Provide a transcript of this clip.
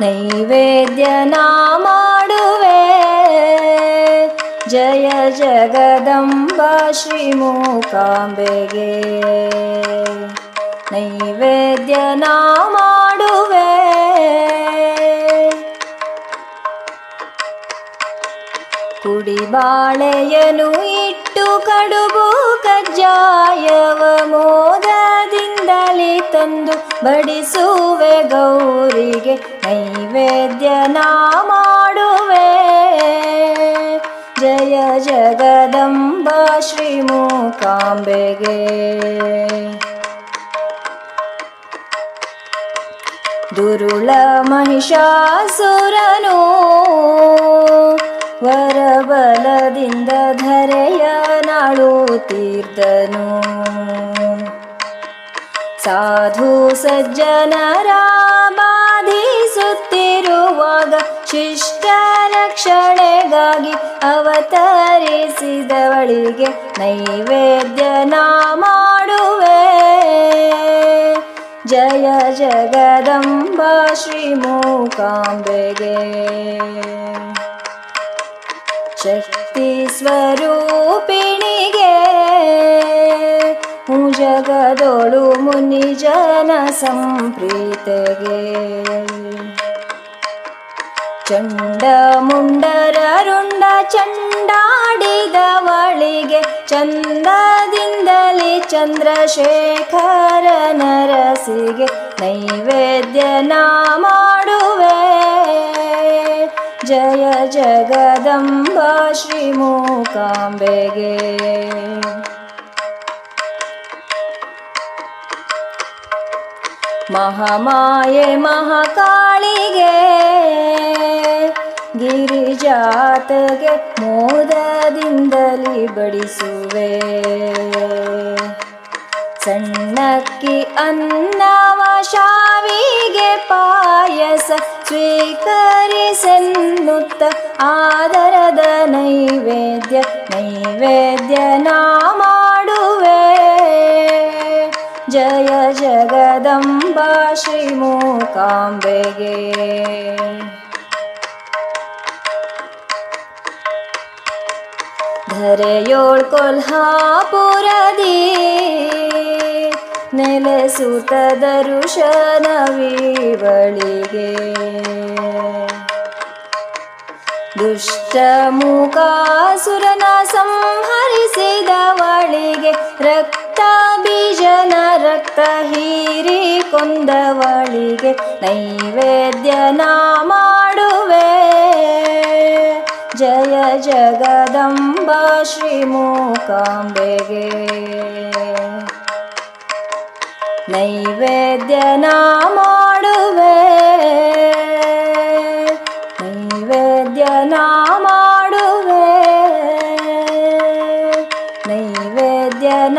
ನೈವೇದ್ಯ ನಾ ಮಾಡುವೆ ಜಯ ಜಗದಂಬ ಶ್ರೀ ಮೂಕಾಂಬೆಗೆ ನೈವೇದ್ಯ ನಾ ಮಾಡುವೆ ಕುಡಿಬಾಳೆಯನು ಇಟ್ಟು ಕಡುಬು ಕಜ್ಜಾಯವ ಮೋದದಿಂದಲೇ ತಂದು ಬಡಿಸುವೆ ಗೌರಿಗೆ ನೈವೇದ್ಯ ನಾ ಮಾಡುವೆ ಜಯ ಜಗದಂಬ ಶ್ರೀ ಮೂಕಾಂಬೆಗೆ ದುರುಳ ಮಹಿಷಾಸುರನು ವರಬಲದಿಂದ ಧರೆಯ ನಾಳುತ್ತೀರ್ದನು ಸಾಧು ಸಜ್ಜನರ ಬಾಧಿಸುತ್ತಿರುವಾಗ ಶಿಷ್ಟ ರಕ್ಷಣೆಗಾಗಿ ಅವತರಿಸಿದವಳಿಗೆ ನೈವೇದ್ಯ ನಾ ಮಾಡುವೆ ಜಯ ಜಗದಂಬ ಶ್ರೀ ಶಕ್ತಿ ಸ್ವರೂಪಿಣಿಗೆ. ಜಗದೋಳು ಮುನಿ ಜನ ಸಂಪ್ರೀತೆಗೆ. ಚಂಡ ಮುಂಡರರುಂಡ ಚಂಡಾಡಿದವಳಿಗೆ ಚಂದದಿಂದಲೇ ಚಂದ್ರಶೇಖರ ನರಸಿಗೆ ನೈವೇದ್ಯ ನಾ ಮಾಡುವೆ ಜಯ ಜಗದಂಬ ಶ್ರೀ ಮೂಕಾಂಬೆಗೆ ಮಹಾಮಾಯೆ ಮಹಾಕಾಳಿಗೆ. ಗಿರಿಜಾತಗೆ ಮೋದದಿಂದಲಿ ಬಡಿಸುವೆ. ಸಣ್ಣಕ್ಕಿ ಅನ್ನವ ಶಾವಿಗೆ ಪಾಯಸ ಸ್ವೀಕರಿಸೆನ್ನುತ್ತ ಆದರದ ನೈವೇದ್ಯ ನೈವೇದ್ಯ ನಾ ಮಾಡುವೆ. ಜಯ ಜಗದಂಬ ಶ್ರೀ ಮೂಕಾಂಬೆಗೆ. ಧರೆಯೋಳ್ ಕೊಲ್ಹಾಪುರದಿ ನೆಲೆಸುತ್ತ ದರುಶನವಿವಳಿಗೆ ದುಷ್ಟ ಮುಖಾಸುರನ ಸಂಹರಿಸಿದವಳಿಗೆ ರಕ್ತ ಬೀಜನ ರಕ್ತ ಹೀರಿ ಕೊಂದವಳಿಗೆ ನೈವೇದ್ಯ ನಾ ಮಾಡುವೆ. ಜಯ ಜಗದಂಬ ಶ್ರೀ ಮೂಕಾಂಬೆಗೆ ನೈವೇದ್ಯನ ಮಾಡುವೆ. ನೈವೇದ್ಯನ ಮಾಡುವೆ. ನೈವೇದ್ಯನ